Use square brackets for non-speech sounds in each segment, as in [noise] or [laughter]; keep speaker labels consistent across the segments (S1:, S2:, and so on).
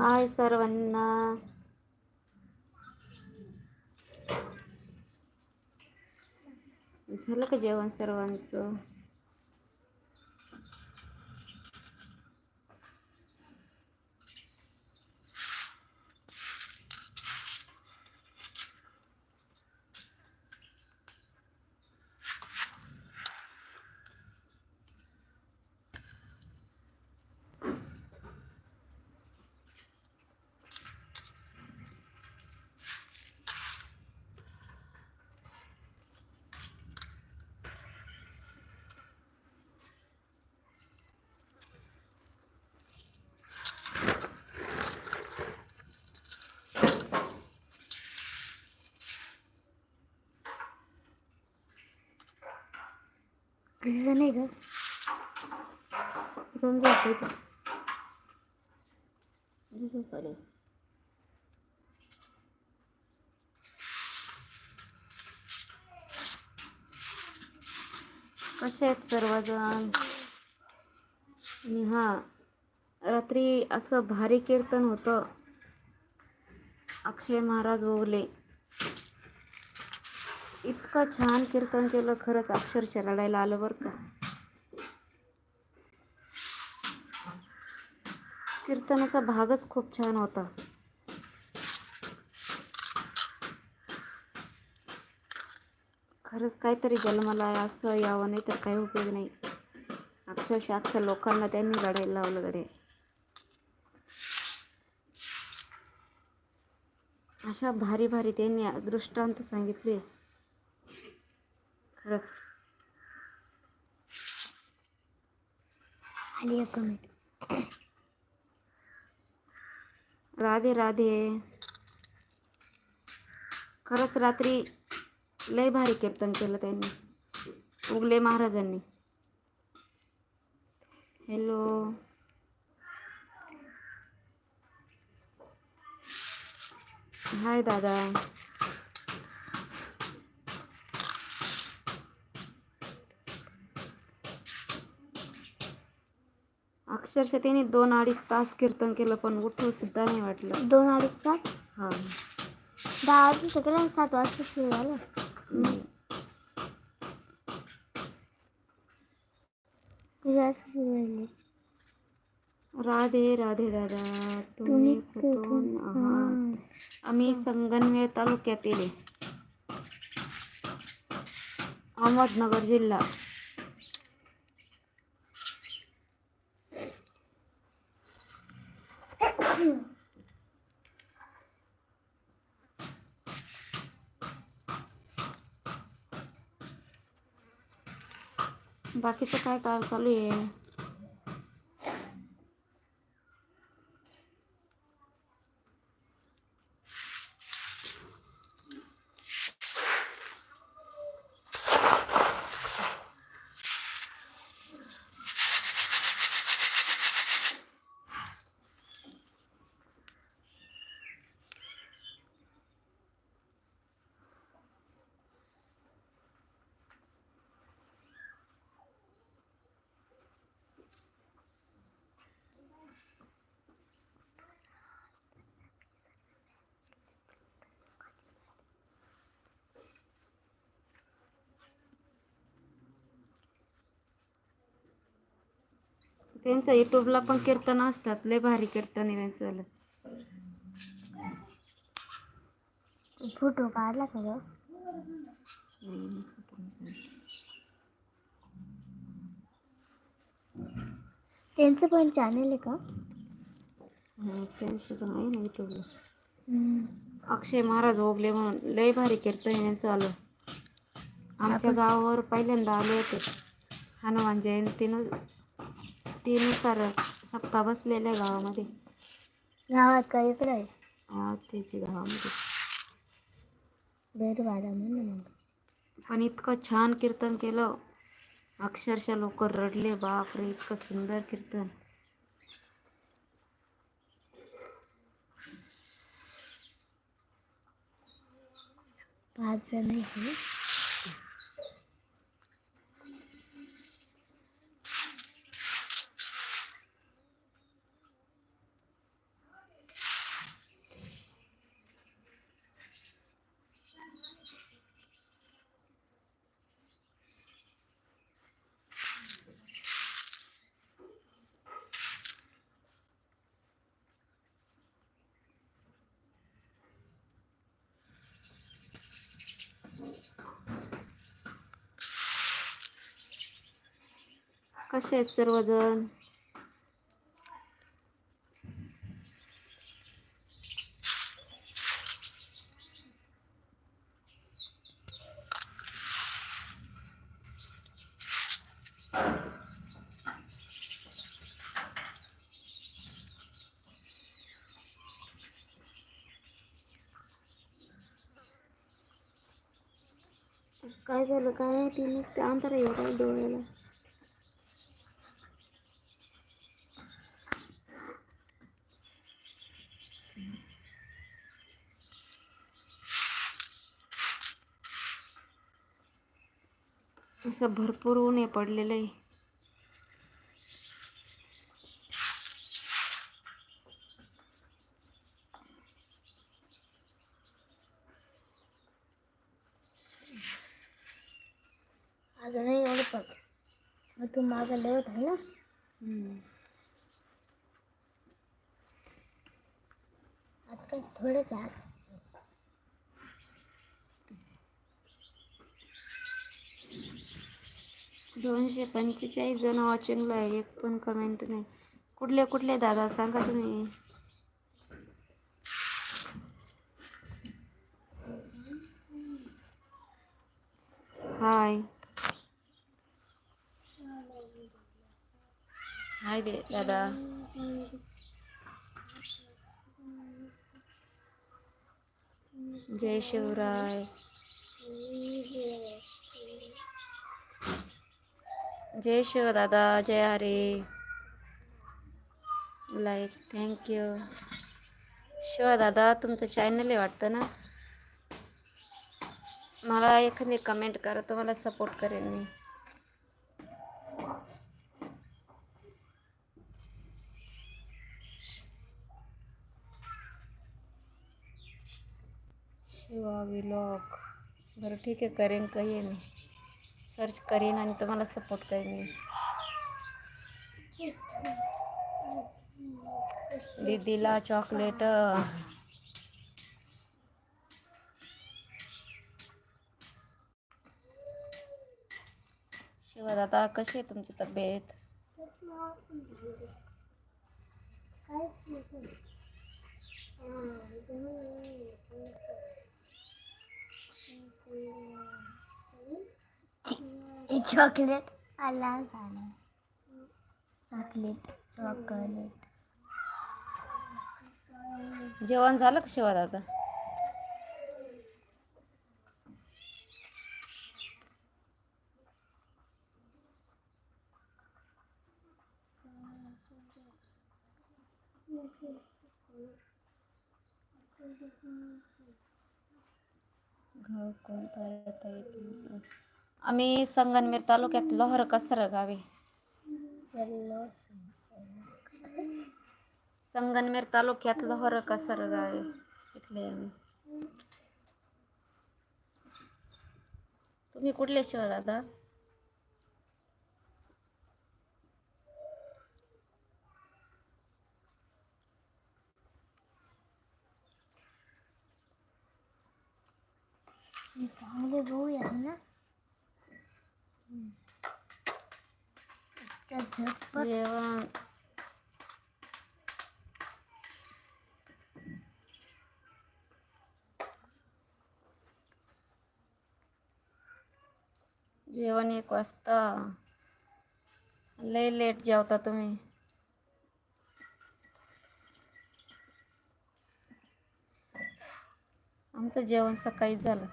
S1: हाय सर्वांना. झालं का जेवण सर्वांचं?
S2: नाही ग
S1: दोन कसे आहेत सर्वजण आणि हा रात्री असं भारी कीर्तन होतं. अक्षय महाराज ओवले इतकं छान कीर्तन केलं खरंच अक्षरशः रडायला आलं बरं का. कीर्तनाचा भागच खूप छान होता. खरंच काहीतरी जन्माला असं यावं नाही तर काही उपयोग नाही. अक्षरशः अक्षर लोकांना त्यांनी रडायला लावलं गडे अशा भारी भारी त्यांनी दृष्टांत सांगितले. खरंच.
S2: आली एक कमेंट
S1: राधे राधे. खरंच रात्री लय भारी कीर्तन केलं त्यांनी. उगले महाराजांनी. हॅलो हाय दादा. अक्षरशः त्यांनी दोन अडीच तास कीर्तन केलं पण उठू सुद्धा नाही वाटलं.
S2: दोन अडीच तास?
S1: हां.
S2: दहा वाजता सगळं सात वाजता सुरू झालं. सुरू
S1: राधे राधे दादा तुम्ही कुठून? आहात आम्ही संगनमेर तालुक्यातील आहे. अहमदनगर जिल्हा. बाकीचं काय काम चालू आहे? त्यांचं युट्यूबला पण कीर्तन असतात लय भारी कीर्तन त्यांचं
S2: फोटो काढला का ग? त्यांचं पण चॅनल आहे का?
S1: त्यांचं पण आहे ना युट्यूबला. अक्षय महाराज ओगले म्हणून लय भारी कीर्तन त्यांचं आलं आमच्या गावावर पहिल्यांदा आले होते. हनुमान जयंतीनं तीनुसार सप्ताह बसलेल्या गावामध्ये.
S2: गावात काय इकडं आहे.
S1: हा, त्याच्या गावामध्ये.
S2: बेरवाडा म्हणून मग
S1: पण इतकं छान कीर्तन केलं. अक्षरशः लोक रडले बापरे इतकं सुंदर कीर्तन.
S2: पाच जण आहे
S1: कसे आहेत सर्वजण? काय झालं? काय माहिती नुसते अंतर येत डोळ्याला. असं भरपूर ऊन आहे पडलेलं आहे.
S2: अगं नाही एवढं पण मग तू लवत आहे ना? आज काय थोडंच आज.
S1: दोनशे पंचेचाळीस जण वॉचिंगला आहे एक पण कमेंट नाही. कुठले कुठले दादा? सांगा तुम्ही. हाय हाय दे दादा. जय शिवराय. जय शिव दादा जय हरे. लाईक थँक्यू शिवदादा तुमचं चॅनल आहे वाटतं ना? मला एखादी कमेंट करा तुम्हाला सपोर्ट करेन मी. शिवा विलॉग बरं ठीक आहे करेन काही मी सर्च करीन आणि तुम्हाला सपोर्ट करेन मी. दीदीला चॉकलेट शिवा दादा कशी आहे तुमची तब्येत?
S2: चॉकलेट. आला झाला. Chocolate chocolate.
S1: जेवण झालं का शिवा दादा? कोणता येत आहे तुमचं आम्ही संगनमेर तालुक्यात लोहर कसर गावी. संगनमेर तालुक्यात लोहर कसर गावे. तिथले आम्ही. तुम्ही कुठले शिवा दादा?
S2: चांगले भाऊ आहे ना.
S1: जेवण जेवण एक वाजता. लय लेट जेवता तुम्ही. आमचं जेवण सकाळीच झालं.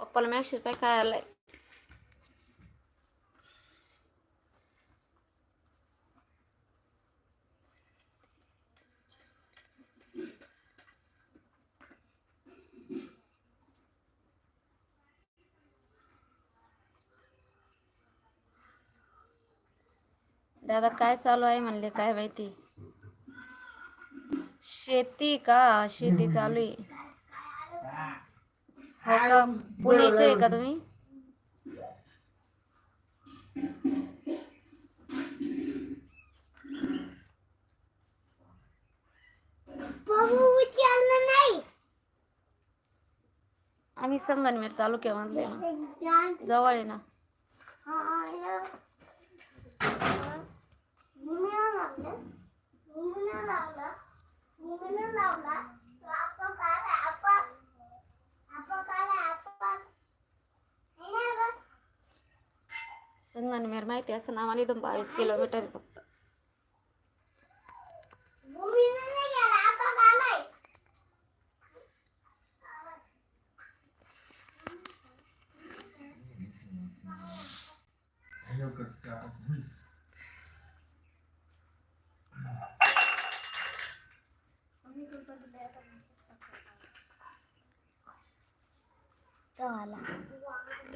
S1: पप्पाला मॅसेज पाय काय आलाय दादा काय चालू आहे म्हणले? काय माहिती? शेती का? शेती चालू आहे. हो का पुण्याचे आहे का तुम्ही? आम्ही संगनमेर तालुक्यामधले जवळ आहे ना. संगनमेर माहिती असं ना आम्हाला इथून बावीस किलोमीटर फक्त.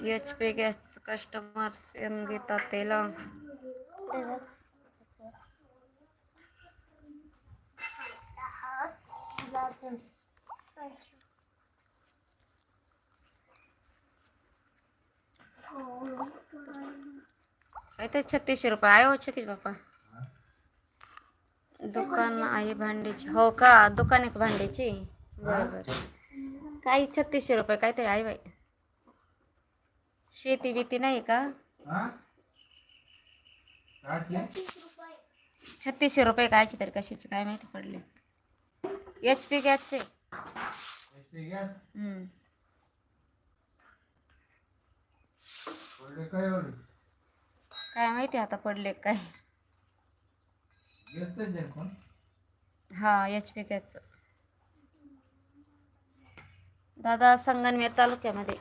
S1: H P gas customer Sangeeta तेला काय ते छत्तीसशे रुपये आहे हो छत्तीस बापा दुकान आहे भांड्याची हो का? दुकान आहे का भांड्याची बरं बरं। काही छत्तीसशे रुपये काहीतरी आहे बाई। शेती बिती नाही का? छत्तीसशे रुपये कायची तरी कशाची? काय माहिती पडले. एच पी गॅसचे. काय माहिती आता पडले काय? हा एच पी गॅसचं दादा संगनमेर तालुक्यामध्ये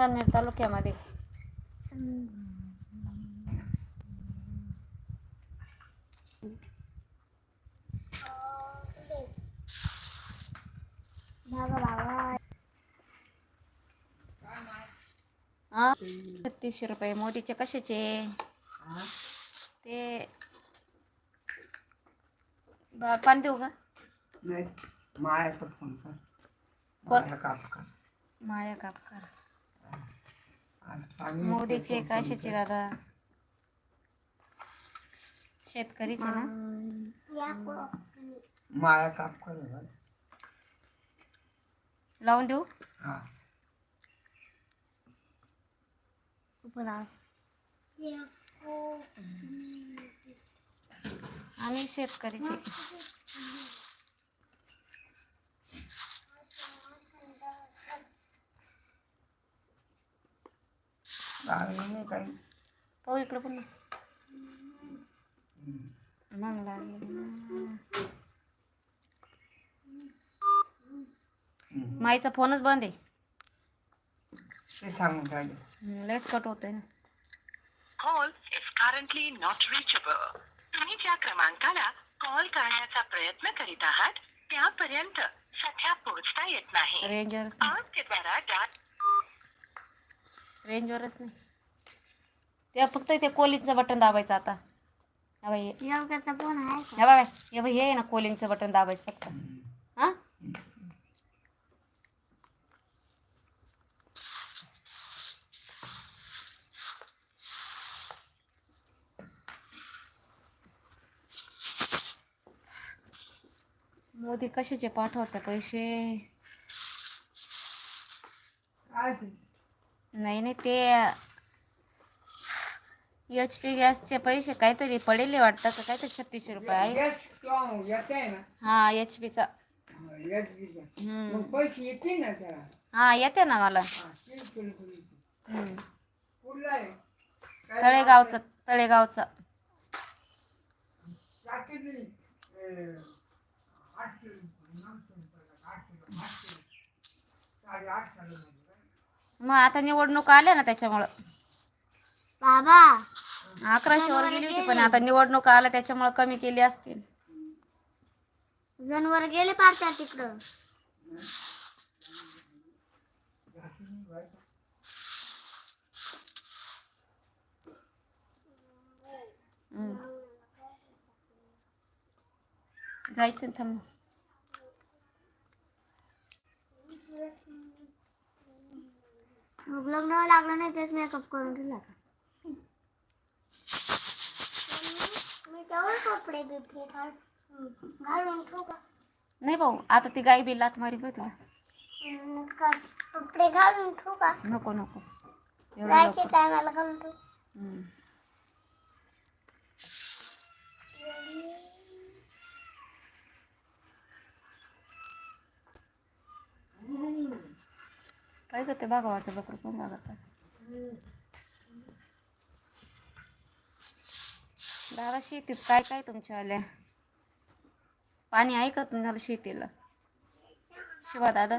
S1: संगनमेर तालुक्यामध्ये हा छत्तीसशे रुपये मोदीचे कशाचे ते ब- पाणी देऊ का
S3: नाही मायाचा फोन कर
S1: कोण?
S3: माया कापकर
S1: माया कापकर मोदीचे कशाचे दादा? शेतकरीचे ना?
S3: माया कापकर आहे बरं.
S1: लावून देऊ?
S3: हा.
S1: आम्ही शेतकरीचे.
S3: लागलं नाही काही
S1: पाहू इकडं पण. मग लागलं. माईचा फोनच बंद आहे.
S3: ते सांगून राहिले.
S1: लयच कट होतोय ना.
S4: Call is currently not reachable तुम्ही ज्या क्रमांकाला कॉल करण्याचा प्रयत्न करीत आहात त्यापर्यंत सध्या पोहोचता येत नाही. आपके द्वारा डाट
S1: रेंजवरच नाही. ते फक्त ते कोलिंगचं बटन दाबायचं आता. हा बाई
S2: योगाचा फोन आहे का?
S1: हे हे बाई हे आहे ना कोलिंगचं बटन दाबायचं फक्त. हा? मोदी कशाचे पाठवते पैसे?
S3: आज
S1: नाही नाही ते एच पी गॅसचे पैसे काहीतरी पडेले वाटतं का काहीतरी छत्तीसशे रुपये आहे. हा एच पीचा
S3: पैसे येते ना
S1: हा येते ना मला. तळेगावचं तळेगावचं.
S3: टाकी
S1: मग आता निवडणूक आल्या ना त्याच्यामुळं.
S2: बाबा.
S1: अकराशे वर गेली होती पण आता निवडणूक आल्या त्याच्यामुळं कमी केली असतील.
S2: जनावर गेले पार त्या तिकडं.
S1: जायचं थांब.
S2: मग लग्न लागलं नाही तेच मेकअप करून दिला का मी तेवढे कपडे बिपडे घाल घालून ठेवू का?
S1: नाही भाऊ आता ती गाई बी लात मारी बघ तुला.
S2: का- कपडे घालून ठेवू का?
S1: नको नको. एवढं
S2: जायचे. टायमाला घालून ठेवू.
S1: हम्म. बघत आहे बागावाचं बकरं कोण लागत. दादा शेतीत काय काय तुमच्या आल्या? पाणी ऐकत नाही झालं शेतीला. शिवा दादा.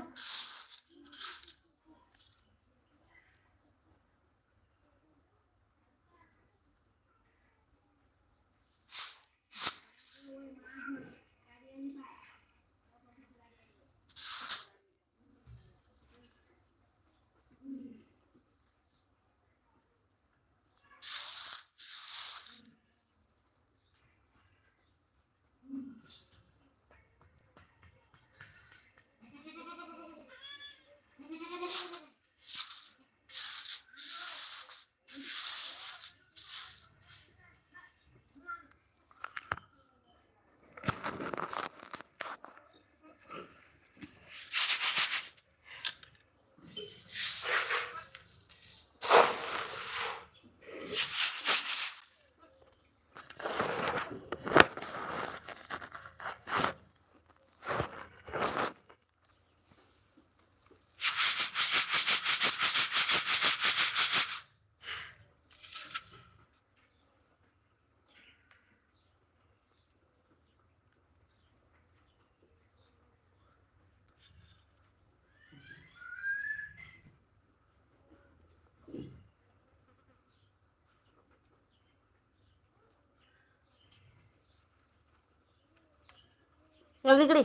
S1: इकडे.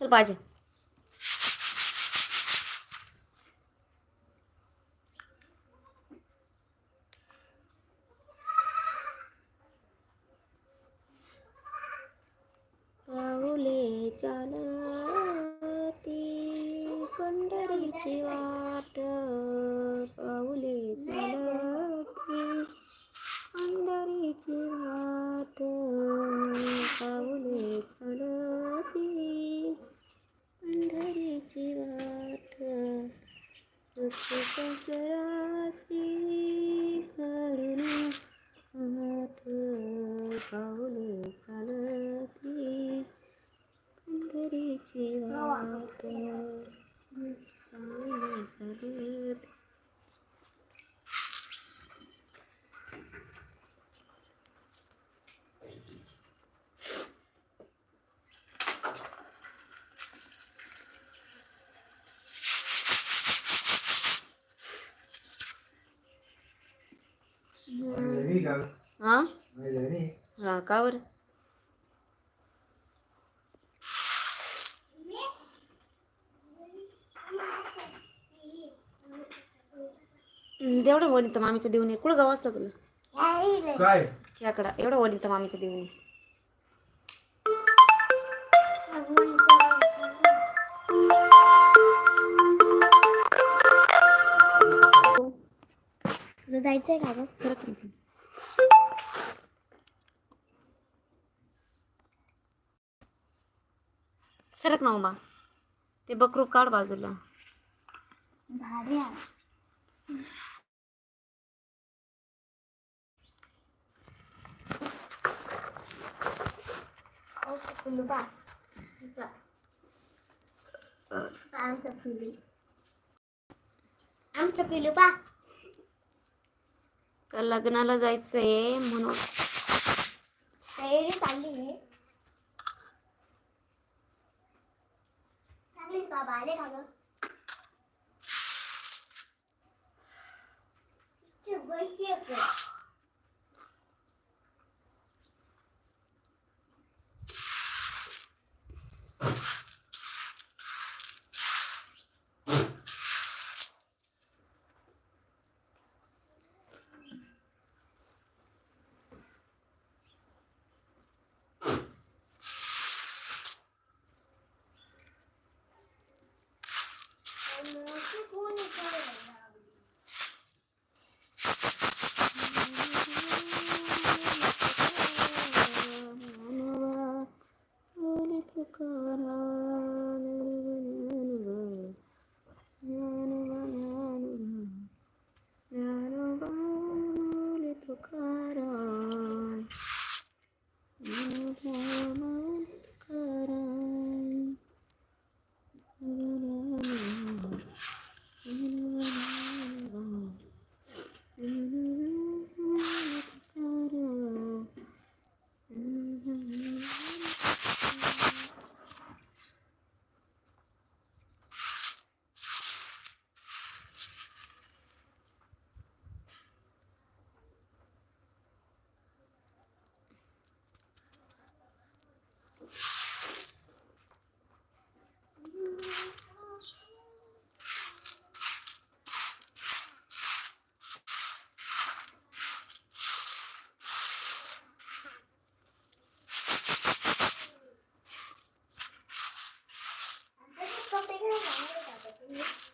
S1: चल पाहिजे
S3: का
S1: बरं एवढं वनिता मामीचं देऊन ये. कुठं गाव असतं तुला?
S3: काय?
S1: खेकडा. एवढं वनिता मामीचं देऊन ये.
S2: जायचंय का गं?
S1: सरक ना. उमा ते बकरू काढ बाजूला.
S2: आमचं पिलू
S1: का लग्नाला जायचंय म्हणून
S2: तयारी चालली आहे 我是玻璃做
S1: 的。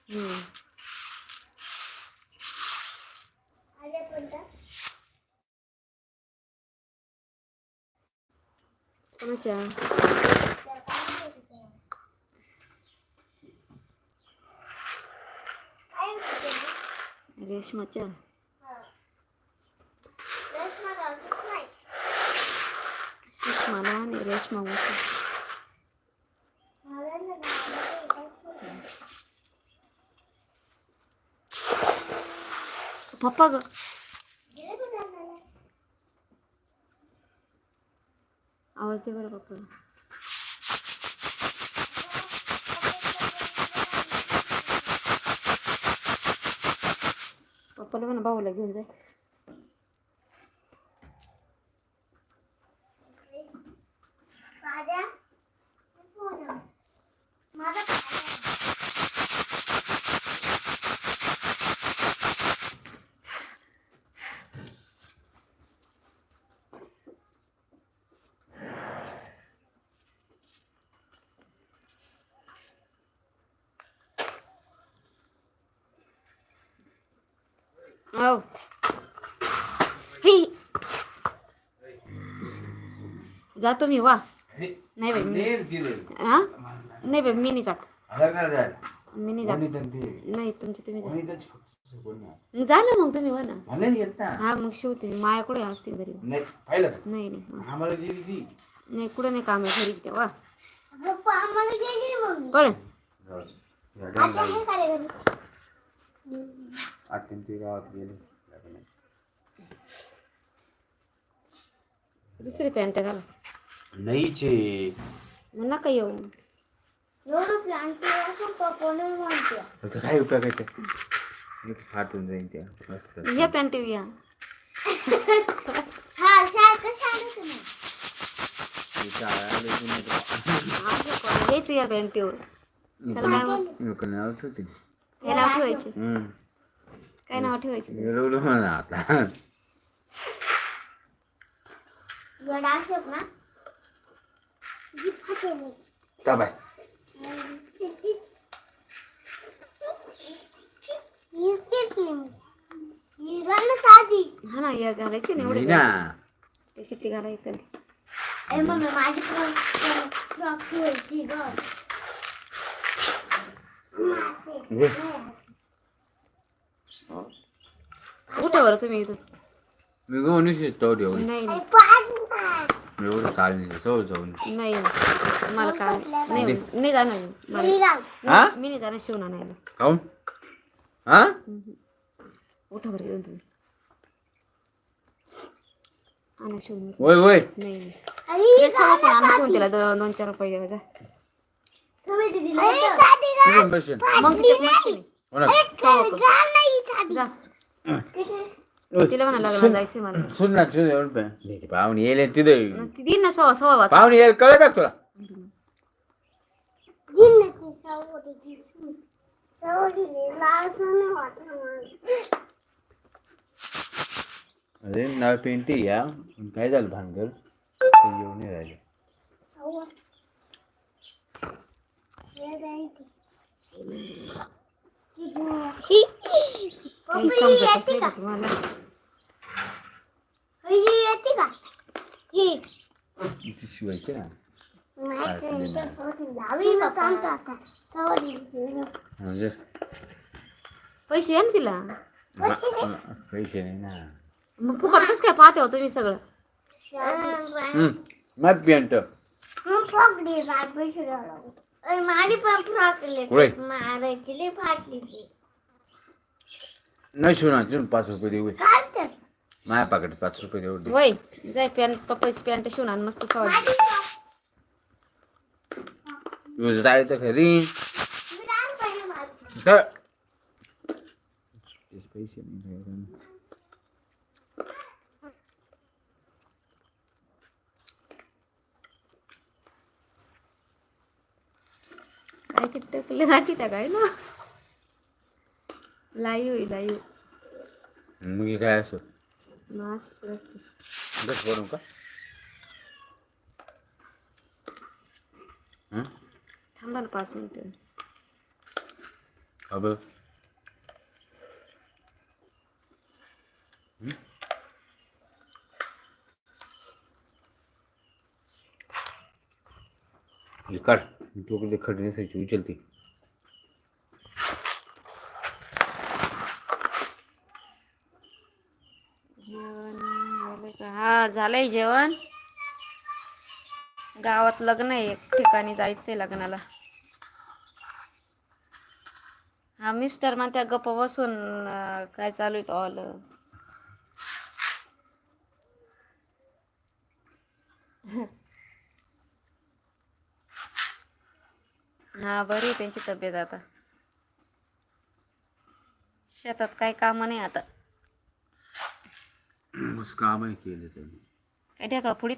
S1: कोणाच्या? रेशमाच्या. पप्पा ग आवाज दे बरं पप्पा पप्पाला म्हणा भाऊला घेऊन जाय
S2: माझा
S1: हो ही जातो मी वा. नाही बाई मी हा? नाही बाई मी नाही जात. मी नाही जात. नाही तुमचे तुम्ही जा. ना मग तुम्ही वा ना. हा मग शिवते मी माया कुठे असते घरी
S5: नाही?
S1: नाही नाही हा. कुठं नाही काम आहे घरीच तेव्हा
S2: पप्पा आम्हाला गेली मग.
S1: कळ
S2: आता हे
S1: दुसरी पॅन्ट घाला.
S5: नाहीचे
S1: मग नका येऊ.
S2: एवढं
S5: काय उपयोग आहे फाटून जाईन त्या. मस्त.
S1: ह्या पॅन्ट या [laughs]
S2: हा नाही
S1: घ्यायचं या पॅन्टीवर. त्याला काय म्हण- काय नाव ठेवायचे. काय नाव ठेवायचे?
S5: म्हणा आता.
S2: गड अशोक ना?
S5: बाय
S2: साधी
S1: हा ना या घालायची ना घालायचं
S2: माझी
S1: उठा बरं तुम्ही इथून
S5: मी घेऊन
S1: नाही
S5: एवढं चालली जवळ जाऊन
S1: नाही नाही. मला काय नाही नाही. जाणार मी. मला
S5: हा?
S1: मी नाही जाणार शिवून आणायला
S5: काऊन हा.
S1: उठा बरं येऊन तुम्ही आणा शिवून
S5: होय होय
S1: नाही. नाही ते सगळं पण आणा शिवून तिला दो- दोन चार रुपये द्यावा
S5: बसेल
S1: मग तिच्यात.
S5: हो ना.
S1: जा. तिला म्हणा लग्नाला जायचं मला
S5: सुन ना तुझं एवढं पे पाहुणे येले तिथे
S1: मग ती देईन ना सव्वा सव्वा वाजता.
S5: पाहुणे येईल कळत का तुला? अरे नाव पेंटी या पण काय झालं भानगड? ते येऊन नाही राहिले.
S1: काही समजतच नाही का तुम्हाला
S2: येते का
S5: ती शिवायची ना म्हणजे
S1: पैसे आहे ना तिला
S5: पैसे नाही ना
S1: मग फुकटच काय पाहते हो तुम्ही सगळं
S5: हम्म, मग पेंट
S2: पकडी पैसे द्यावं माझी पण फ्रॉकले
S5: कुठे?
S2: मारायची फाटली ती
S5: नाही शिवणार तिथून पाच रुपये देऊ.
S2: काय तर
S5: माझ्या पाकिट पाच रुपये देऊ दे.
S1: वय जाय पॅन्ट पप्पाची पॅन्ट शिवून आण मस्त सवारी.
S5: तुझं जायचं खरी तर. पैसे नाही
S1: काय किती टकले त्या काय ना लाईव होई लाईव
S5: मग हे काय असं
S1: मास्क असते
S5: दस भरून का हं?
S1: थांबा ना पाच मिनिटं
S5: अबे? हे काढ डोकडे खडी नसायची उचलते
S1: जेवण झालं का हा झालंय जेवण. गावात लग्न आहे एक ठिकाणी जायचंय लग्नाला. हा मिस्टर म्हणत्या गप्प बसून काय चालू आहे ऑल हा बरी आहे त्यांची तब्येत आता. शेतात काही काम नाही आता.
S5: मस्त कामही केलं त्यांनी.
S1: काय पुढी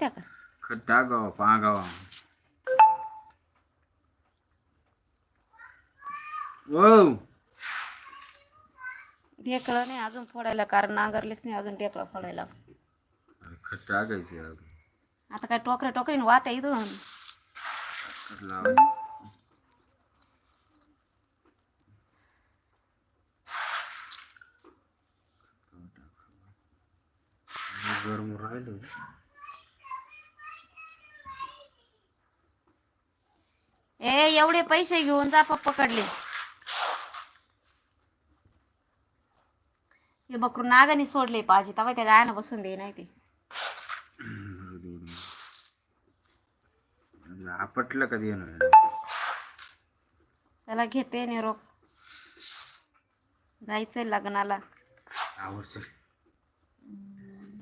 S5: ओ
S1: ढेकळं नाही अजून फोडायला कारण नांगरलेच नाही अजून ढेकळं फोडायला.
S5: टाकायची
S1: आता काय टोकऱ्या टोकरीने वात आहे इथून
S5: राहिलो
S1: ए एवढे पैसे घेऊन जा पप्पाकडले. हे बकरू नागाने सोडले पाहिजे तेव्हा त्या गायला बसून दे नाही ते.
S5: आपटलं कधी येणार
S1: चला घेते निरोप. जायचंय लग्नाला.
S5: आवडतं नाही पेन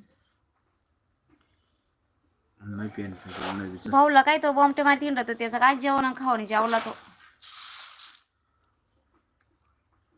S5: नाही
S1: भाऊला काय तो बॉम्बटे माहिती राहतो त्याचं काय जेवण खावणी जेवला तो.